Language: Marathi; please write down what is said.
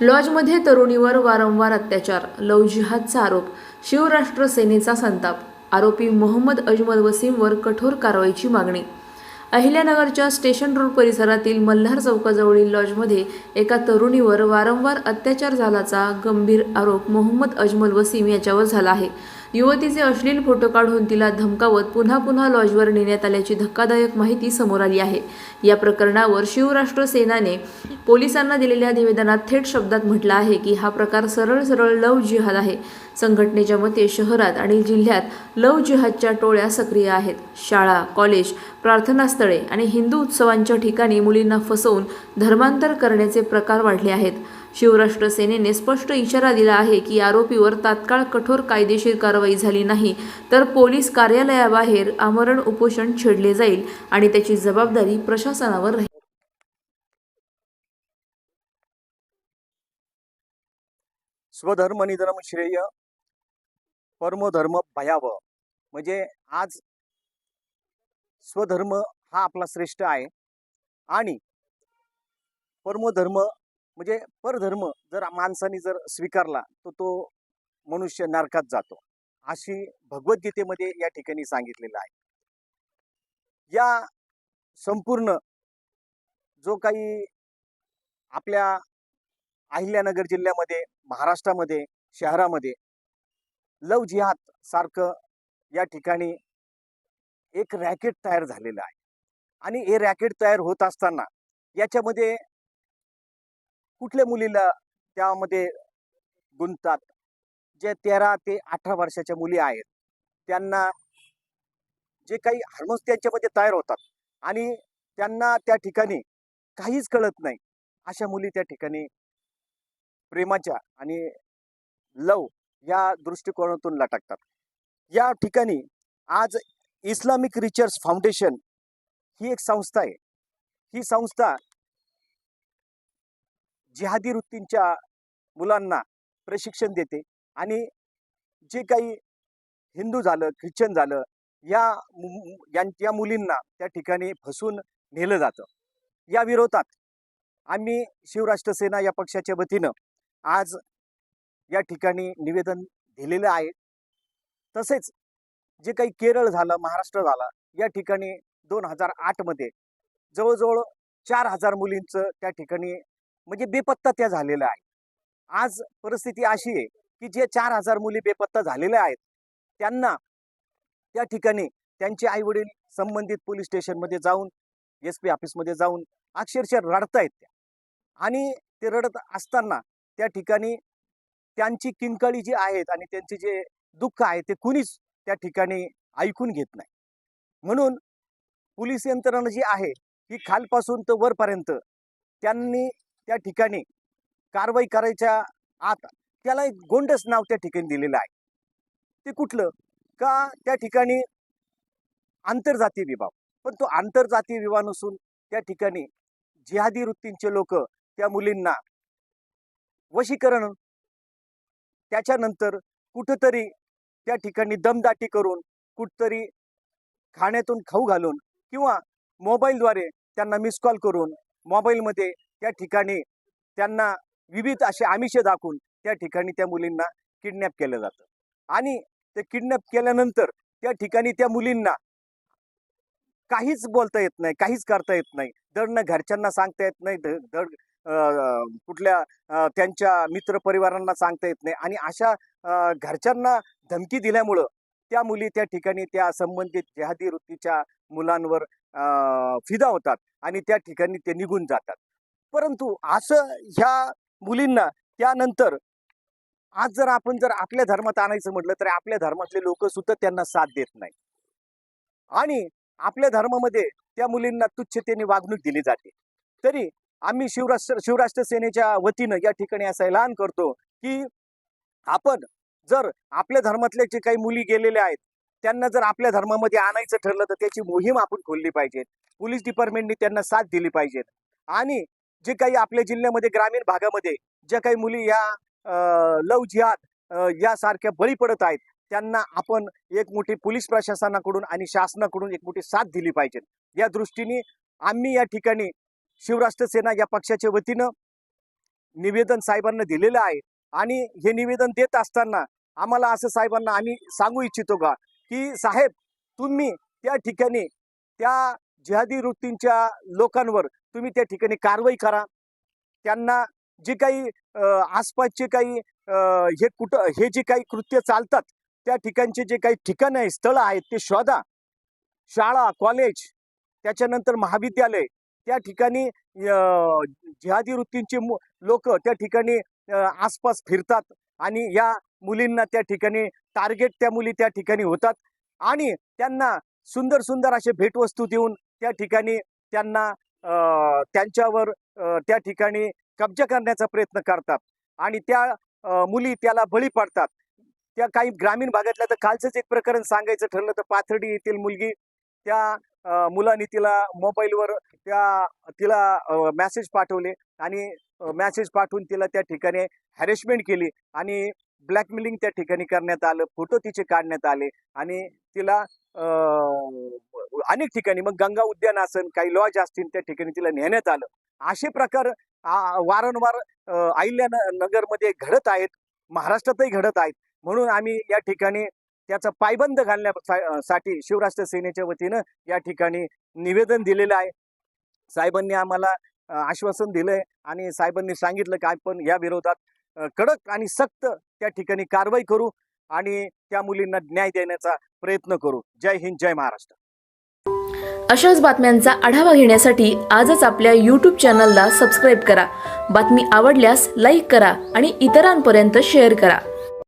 लॉजमध्ये तरुणीवर वारंवार अत्याचार लव जिहादचा आरोप शिवराष्ट्र सेनेचा संताप आरोपी मोहम्मद अजमल वसीमवर कठोर कारवाईची मागणी. अहिल्यानगरच्या स्टेशन रोड परिसरातील मल्हार चौकाजवळील लॉजमध्ये एका तरुणीवर वारंवार अत्याचार झाल्याचा गंभीर आरोप मोहम्मद अजमल वसीम याच्यावर झाला आहे. युवतीचे अश्लील फोटो काढून तिला धमकावत पुन्हा पुन्हा लॉजवर नेण्यात आल्याची धक्कादायक माहिती समोर आली आहे. या प्रकरणावर शिवराष्ट्र सेनाने पोलिसांना दिलेल्या निवेदनात थेट शब्दात म्हटलं आहे की हा प्रकार सरळ सरळ लव जिहाद आहे. संघटनेच्या मते शहरात आणि जिल्ह्यात लव जिहादच्या टोळ्या सक्रिय आहेत. शाळा कॉलेज प्रार्थनास्थळे आणि हिंदू उत्सवांच्या ठिकाणी मुलींना फसवून धर्मांतर करण्याचे प्रकार वाढले आहेत. शिवराष्ट्र सेनेने स्पष्ट इशारा दिला आहे की आरोपीवर तात्काळ कठोर कायदेशीर कारवाई झाली नाही तर पोलीस कार्यालयाबाहेर आमरण उपोषण छेडले जाईल आणि त्याची जबाबदारी प्रशासनावर राहील. स्वधर्म निधर्म श्रेय परमधर्म भयावह. म्हणजे आज स्वधर्म हा आपला श्रेष्ठ आहे आणि परमधर्म म्हणजे परधर्म जर माणसाने जर स्वीकारला तर तो मनुष्य नरकात जातो. अशी भगवद्गीतेमध्ये या ठिकाणी सांगितलेलं आहे. या संपूर्ण जो काही आपल्या अहिल्यानगर जिल्ह्यामध्ये महाराष्ट्रामध्ये शहरामध्ये लव जिहाद सारखं या ठिकाणी एक रॅकेट तयार झालेलं आहे. आणि हे रॅकेट तयार होत असताना याच्यामध्ये कुठल्या मुलीला त्यामध्ये गुंततात? जे तेरा ते अठरा वर्षाच्या मुली आहेत. त्यांना जे काही हार्मोन्स त्यांच्यामध्ये तयार होतात आणि त्यांना त्या ठिकाणी काहीच कळत नाही. अशा मुली त्या ठिकाणी प्रेमाच्या आणि लव या दृष्टिकोनातून लटकतात. या ठिकाणी आज इस्लामिक रिचर्स फाउंडेशन ही एक संस्था आहे. ही संस्था जिहादी वृत्तींच्या मुलांना प्रशिक्षण देते आणि जे काही हिंदू झालं ख्रिश्चन झालं या यां- या मुलींना त्या ठिकाणी फसून नेलं जातं. या विरोधात आम्ही शिवराष्ट्र सेना या पक्षाच्या वतीनं आज या ठिकाणी निवेदन दिलेलं आहे. तसेच जे काही केरळ झालं महाराष्ट्र झाला या ठिकाणी दोन हजार आठमध्ये जवळजवळ चार हजार मुलींचं त्या ठिकाणी म्हणजे बेपत्ता त्या झालेल्या आहे आज परिस्थिती अशी आहे की जे चार हजार मुली बेपत्ता झालेल्या आहेत त्यांना त्या ठिकाणी त्यांचे आई वडील संबंधित पोलीस स्टेशनमध्ये जाऊन एस पी ऑफिसमध्ये जाऊन अक्षरशः रडतायत त्या. आणि ते रडत असताना त्या ठिकाणी त्यांची किंकाळी जी आहेत आणि त्यांचे जे दुःख आहे ते कुणीच त्या ठिकाणी ऐकून घेत नाही. म्हणून पोलीस यंत्रणा जी आहे ही खालपासून तर वरपर्यंत त्यांनी त्या ठिकाणी कारवाई करायच्या आत त्याला एक गोंडस नाव त्या ठिकाणी दिलेलं आहे. ते कुठलं? का त्या ठिकाणी आंतरजातीय विभाग पण तो आंतरजातीय विवाह नसून त्या ठिकाणी जिहादी वृत्तींचे लोक त्या मुलींना वशीकरण त्याच्यानंतर कुठंतरी त्या ठिकाणी दमदाटी करून कुठतरी खाण्यातून खाऊ घालून किंवा मोबाईलद्वारे त्यांना मिस कॉल करून मोबाईलमध्ये त्या ठिकाणी त्यांना विविध असे आमिषे दाखवून त्या ठिकाणी त्या मुलींना किडनॅप केलं जातं. आणि ते किडनॅप केल्यानंतर त्या ठिकाणी त्या मुलींना काहीच बोलता येत नाही काहीच करता येत नाही. धड घरच्यांना सांगता येत नाही दड कुठल्या त्यांच्या मित्र परिवारांना सांगता येत नाही. आणि अशा घरच्यांना धमकी दिल्यामुळं त्या मुली त्या ठिकाणी त्या संबंधित जहादी वृत्तीच्या मुलांवर अं, फिदा होतात आणि त्या ठिकाणी ते निघून जातात. परंतु असं ह्या मुलींना त्यानंतर आज जर आपण जर आपल्या धर्मात आणायचं म्हटलं तर आपल्या धर्मातले लोक सुद्धा त्यांना साथ देत नाही आणि आपल्या धर्मामध्ये त्या मुलींना तुच्छतेने वागणूक दिली जाते. तरी आम्ही शिवराष्ट्र शिवराष्ट्र सेनेच्या वतीनं या ठिकाणी असं ऐलान करतो की आपण जर आपल्या धर्मातल्या जे काही मुली गेलेल्या आहेत त्यांना जर आपल्या धर्मामध्ये आणायचं ठरलं तर त्याची मोहीम आपण खोलली पाहिजे पोलीस डिपार्टमेंटने त्यांना साथ दिली पाहिजे आणि जे काही आपल्या जिल्ह्यामध्ये ग्रामीण भागामध्ये ज्या काही मुली या लव जिहाद यासारख्या बळी पडत आहेत त्यांना आपण एक मोठी पोलीस प्रशासनाकडून आणि शासनाकडून एक मोठी साथ दिली पाहिजे. या दृष्टीने आम्ही या ठिकाणी शिवराष्ट्र सेना या पक्षाच्या वतीनं निवेदन साहेबांना दिलेलं आहे. आणि हे निवेदन देत असताना आम्हाला असं साहेबांना आम्ही सांगू इच्छितो का की साहेब तुम्ही त्या ठिकाणी त्या जिहादी वृत्तींच्या लोकांवर तुम्ही त्या ठिकाणी कारवाई करा. त्यांना जे काही आसपासचे काही हे कुठं हे जे काही कृत्य चालतात त्या ठिकाणचे जे काही ठिकाणं आहे स्थळं आहेत ते शोधा. शाळा कॉलेज त्याच्यानंतर महाविद्यालय त्या ठिकाणी जिहादी वृत्तींचे लोक त्या ठिकाणी आसपास फिरतात आणि या मुलींना त्या ठिकाणी टार्गेट त्या मुली त्या ठिकाणी होतात आणि त्यांना सुंदर सुंदर असे भेटवस्तू देऊन त्या ठिकाणी त्यांना त्यांच्यावर त्या ठिकाणी कब्जा करण्याचा प्रयत्न करतात आणि त्या मुली त्याला बळी पडतात. त्या काही ग्रामीण भागातल्या तर कालचंच एक प्रकरण सांगायचं ठरलं तर पाथर्डी येथील मुलगी त्या मुलाने तिला मोबाईलवर त्या तिला मॅसेज पाठवले आणि मॅसेज पाठवून तिला त्या ठिकाणी हॅरेसमेंट केली आणि ब्लॅकमेलिंग त्या ठिकाणी करण्यात आलं फोटो तिचे काढण्यात आले आणि तिला अनेक ठिकाणी मग गंगा उद्यान असेल काही लॉज असतील त्या ठिकाणी तिला नेण्यात आलं. असे प्रकार आ, वारंवार अहिल्या नगरमध्ये घडत आहेत महाराष्ट्रातही घडत आहेत. म्हणून आम्ही या ठिकाणी त्याचा पायबंद घालण्यासाठी शिवराष्ट्र सेनेच्या वतीनं या ठिकाणी निवेदन दिलेलं आहे. साहेबांनी आम्हाला आश्वासन दिलंय आणि साहेबांनी सांगितलं की आपण या विरोधात कडक आणि सक्त त्या ठिकाणी कारवाई करू आणि त्या मुलींना न्याय देण्याचा प्रयत्न करू. जय हिंद जय महाराष्ट्र. अशाच बातम्यांचा आढावा घेण्यासाठी आजच आपल्या यूट्यूब चॅनलला सबस्क्राईब करा. बातमी आवडल्यास लाईक करा आणि इतरांपर्यंत शेअर करा.